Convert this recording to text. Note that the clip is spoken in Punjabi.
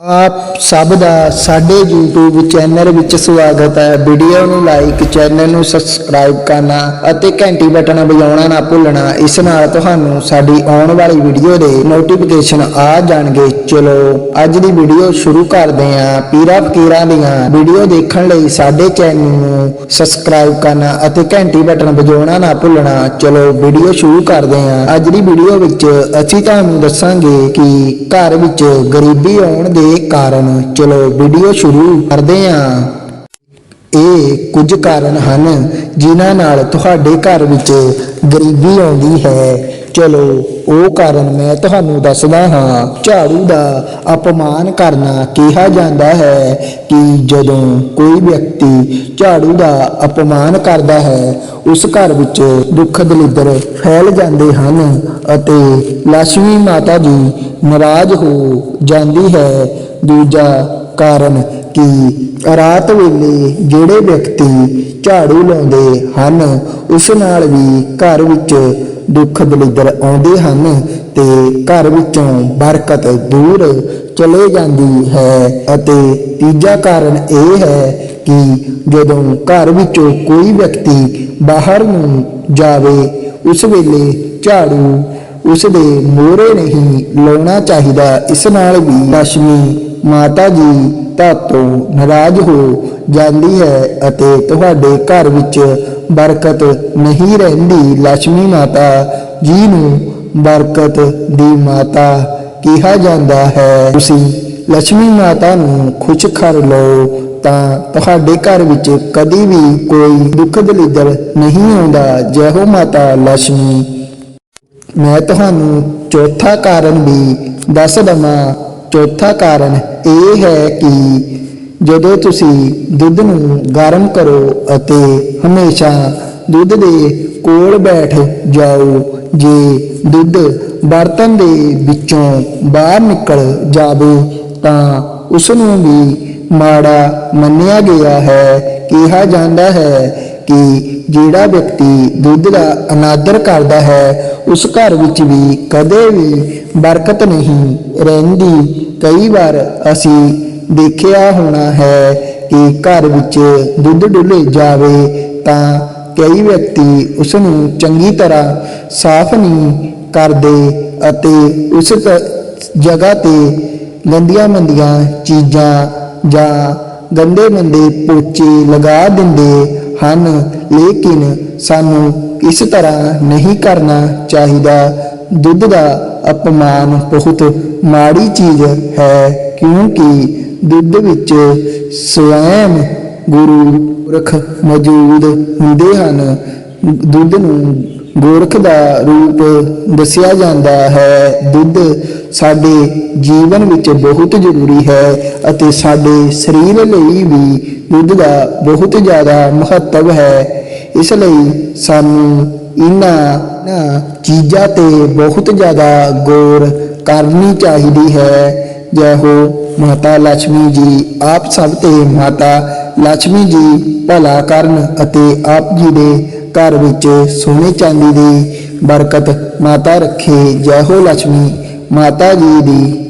ਆਪ ਸਭ ਦਾ ਸਾਡੇ YouTube ਚੈਨਲ ਵਿੱਚ ਸਵਾਗਤ ਹੈ। ਵੀਡੀਓ ਨੂੰ ਲਾਈਕ ਚੈਨਲ ਨੂੰ ਸਬਸਕ੍ਰਾਈਬ ਕਰਨਾ ਅਤੇ ਘੰਟੀ ਬਟਨ ਵਜਾਉਣਾ ਨਾ ਭੁੱਲਣਾ, ਇਸ ਨਾਲ ਤੁਹਾਨੂੰ ਸਾਡੀ ਆਉਣ ਵਾਲੀ ਵੀਡੀਓ ਦੇ ਨੋਟੀਫਿਕੇਸ਼ਨ ਆ ਜਾਣਗੇ। ਚਲੋ, ਅੱਜ ਦੀ ਵੀਡੀਓ ਸ਼ੁਰੂ ਕਰਦੇ ਹਾਂ। ਪੀਰਾ ਫਕੀਰਾਂ ਦੀਆਂ ਵੀਡੀਓ ਦੇਖਣ ਲਈ ਸਾਡੇ ਚੈਨਲ ਨੂੰ ਸਬਸਕ੍ਰਾਈਬ ਕਰਨਾ ਅਤੇ ਘੰਟੀ ਬਟਨ ਵਜਾਉਣਾ ਨਾ ਭੁੱਲਣਾ। ਚਲੋ ਵੀਡੀਓ ਸ਼ੁਰੂ ਕਰਦੇ ਹਾਂ। ਅੱਜ ਦੀ ਵੀਡੀਓ ਵਿੱਚ ਅਸੀਂ ਤੁਹਾਨੂੰ ਦੱਸਾਂਗੇ ਕਿ ਘਰ ਵਿੱਚ ਗਰੀਬੀ ਆਉਣ ਦੇ ਕਾਰਨ, ਚਲੋ ਵੀਡੀਓ ਸ਼ੁਰੂ ਕਰਦੇ ਹਾਂ। ਇਹ ਕੁਝ ਕਾਰਨ ਹਨ ਜਿਨ੍ਹਾਂ ਨਾਲ ਤੁਹਾਡੇ ਘਰ ਵਿੱਚ ਗਰੀਬੀ ਆਉਂਦੀ ਹੈ। ਚਲੋ, ਉਹ ਕਾਰਨ ਮੈਂ ਤੁਹਾਨੂੰ ਦੱਸਦਾ ਹਾਂ। ਝਾੜੂ ਦਾ ਅਪਮਾਨ ਕਰਨਾ ਕਿਹਾ ਜਾਂਦਾ ਹੈ ਕਿ ਜਦੋਂ ਕੋਈ ਵਿਅਕਤੀ ਝਾੜੂ ਦਾ ਅਪਮਾਨ ਕਰਦਾ ਹੈ, ਉਸ ਘਰ ਵਿੱਚ ਦੁੱਖ ਦਲਿੱਦਰ ਫੈਲ ਜਾਂਦੇ ਹਨ ਅਤੇ ਲక్ష్ਮੀ ਮਾਤਾ ਜੀ ਨਾਰਾਜ਼ ਹੋ ਜਾਂਦੀ ਹੈ। ਦੂਜਾ ਕਾਰਨ ਕਿ ਰਾਤ ਵੇਲੇ ਜਿਹੜੇ ਵਿਅਕਤੀ ਝਾੜੂ ਲਾਉਂਦੇ ਹਨ, ਉਸ ਨਾਲ ਵੀ ਘਰ ਵਿੱਚ ਦੁੱਖ ਦਲਿੱਦਰ ਆਉਂਦੇ ਹਨ ਤੇ ਘਰ ਵਿੱਚੋਂ ਬਰਕਤ ਦੂਰ ਚਲੇ ਜਾਂਦੀ ਹੈ। ਅਤੇ ਤੀਜਾ ਕਾਰਨ ਇਹ ਹੈ ਕਿ ਜਦੋਂ ਘਰ ਵਿੱਚੋਂ ਕੋਈ ਵਿਅਕਤੀ ਬਾਹਰ ਨੂੰ ਜਾਵੇ, ਉਸ ਵੇਲੇ ਝਾੜੂ ਉਸ ਦੇ ਮੋਰੇ ਨਹੀਂ ਲਾਉਣਾ ਚਾਹੀਦਾ। ਇਸ ਨਾਲ ਵੀ ਲక్ష్ਮੀ ਮਾਤਾ ਜੀ ਤੋਂ ਨਾਰਾਜ਼ ਹੋ ਜਾਂਦੀ ਹੈ ਅਤੇ ਤੁਹਾਡੇ ਘਰ ਵਿੱਚ ਬਰਕਤ ਨਹੀਂ ਰਹਿੰਦੀ। ਲక్ష్ਮੀ ਮਾਤਾ ਜੀ ਨੂੰ ਬਰਕਤ ਦੀ ਮਾਤਾ ਕਿਹਾ ਜਾਂਦਾ ਹੈ। ਤੁਸੀਂ ਲక్ష్ਮੀ ਮਾਤਾ ਨੂੰ ਖੁਸ਼ ਕਰ ਲਓ ਤਾਂ ਤੁਹਾਡੇ ਘਰ ਵਿੱਚ ਕਦੀ ਵੀ ਕੋਈ ਦੁੱਖ ਦਲਿੱਦਰ ਨਹੀਂ ਆਉਂਦਾ। ਜੈ ਹੋ ਮਾਤਾ ਲక్ష్ਮੀ ਮੈਂ ਤੁਹਾਨੂੰ ਚੌਥਾ ਕਾਰਨ ਵੀ ਦੱਸ ਦਵਾਂ। ਚੌਥਾ ਕਾਰਨ ਇਹ ਹੈ ਕਿ ਜਦੋਂ ਤੁਸੀਂ ਦੁੱਧ ਨੂੰ ਗਰਮ ਕਰੋ ਅਤੇ ਹਮੇਸ਼ਾ ਦੁੱਧ ਦੇ ਕੋਲ ਬੈਠ ਜਾਓ, ਜੇ ਦੁੱਧ ਬਰਤਨ ਦੇ ਵਿੱਚੋਂ ਬਾਹਰ ਨਿਕਲ ਜਾਵੇ, ਤਾਂ ਉਸ ਨੂੰ ਵੀ ਮਾੜਾ ਮੰਨਿਆ ਗਿਆ ਹੈ। ਕਿਹਾ ਜਾਂਦਾ ਹੈ ਕਿ ਜਿਹੜਾ ਵਿਅਕਤੀ ਦੁੱਧ ਦਾ ਅਨਾਦਰ ਕਰਦਾ ਹੈ, ਉਸ ਘਰ ਵਿੱਚ ਵੀ ਕਦੇ ਵੀ ਬਰਕਤ ਨਹੀਂ ਰਹਿੰਦੀ। ਕਈ ਵਾਰ ਅਸੀਂ ਦੇਖਿਆ ਹੋਣਾ ਹੈ ਕਿ ਘਰ ਵਿੱਚ ਦੁੱਧ ਡੁੱਲੇ ਜਾਵੇ ਤਾਂ ਕਈ ਵਿਅਕਤੀ ਉਸ ਨੂੰ ਚੰਗੀ ਤਰ੍ਹਾਂ ਸਾਫ਼ ਨਹੀਂ ਕਰਦੇ ਅਤੇ ਉਸ ਜਗ੍ਹਾ ਤੇ ਗੰਦੀਆਂ ਮੰਦੀਆਂ ਚੀਜ਼ਾਂ ਜਾਂ ਗੰਦੇ ਮੰਦੇ ਪੋਚੇ ਲਗਾ ਦਿੰਦੇ ਹਨ, ਲੇਕਿਨ ਸਾਨੂੰ ਇਸ ਤਰ੍ਹਾਂ ਨਹੀਂ ਕਰਨਾ ਚਾਹੀਦਾ। ਦੁੱਧ ਦਾ ਅਪਮਾਨ ਬਹੁਤ ਮਾੜੀ ਚੀਜ਼ ਹੈ, ਕਿਉਂਕਿ ਦੁੱਧ ਵਿੱਚ ਸਵੈਮ ਗੁਰੂ ਪੁਰਖ ਮੌਜੂਦ ਹੁੰਦੇ ਹਨ। ਦੁੱਧ ਨੂੰ ਗੋਰਖ ਦਾ ਰੂਪ ਦੱਸਿਆ ਜਾਂਦਾ ਹੈ, ਦੁੱਧ ਸਾਡੇ ਜੀਵਨ ਵਿੱਚ ਬਹੁਤ ਜ਼ਰੂਰੀ ਹੈ ਅਤੇ ਸਾਡੇ ਸਰੀਰ ਲਈ ਵੀ ਦੁੱਧ ਦਾ ਬਹੁਤ ਜ਼ਿਆਦਾ ਮਹੱਤਵ ਹੈ। ਇਸ ਲਈ ਸਾਨੂੰ ਇਹਨਾਂ ਚੀਜ਼ਾਂ ਤੇ ਬਹੁਤ ਜ਼ਿਆਦਾ ਗੌਰ ਕਰਨੀ ਚਾਹੀਦੀ ਹੈ। ਜੈ ਹੋ ਮਾਤਾ ਲక్ష్ਮੀ ਜੀ, ਆਪ ਸਭ ਤੇ ਮਾਤਾ ਲక్ష్ਮੀ ਜੀ ਭਲਾ ਕਰਨ ਅਤੇ ਆਪ ਜੀ ਦੇ ਘਰ ਵਿੱਚ ਸੋਨੇ ਚਾਂਦੀ ਦੀ ਬਰਕਤ ਮਾਤਾ ਰੱਖੇ ਜੈ ਹੋ ਲక్ష్ਮੀ ਮਾਤਾ ਜੀ ਦੀ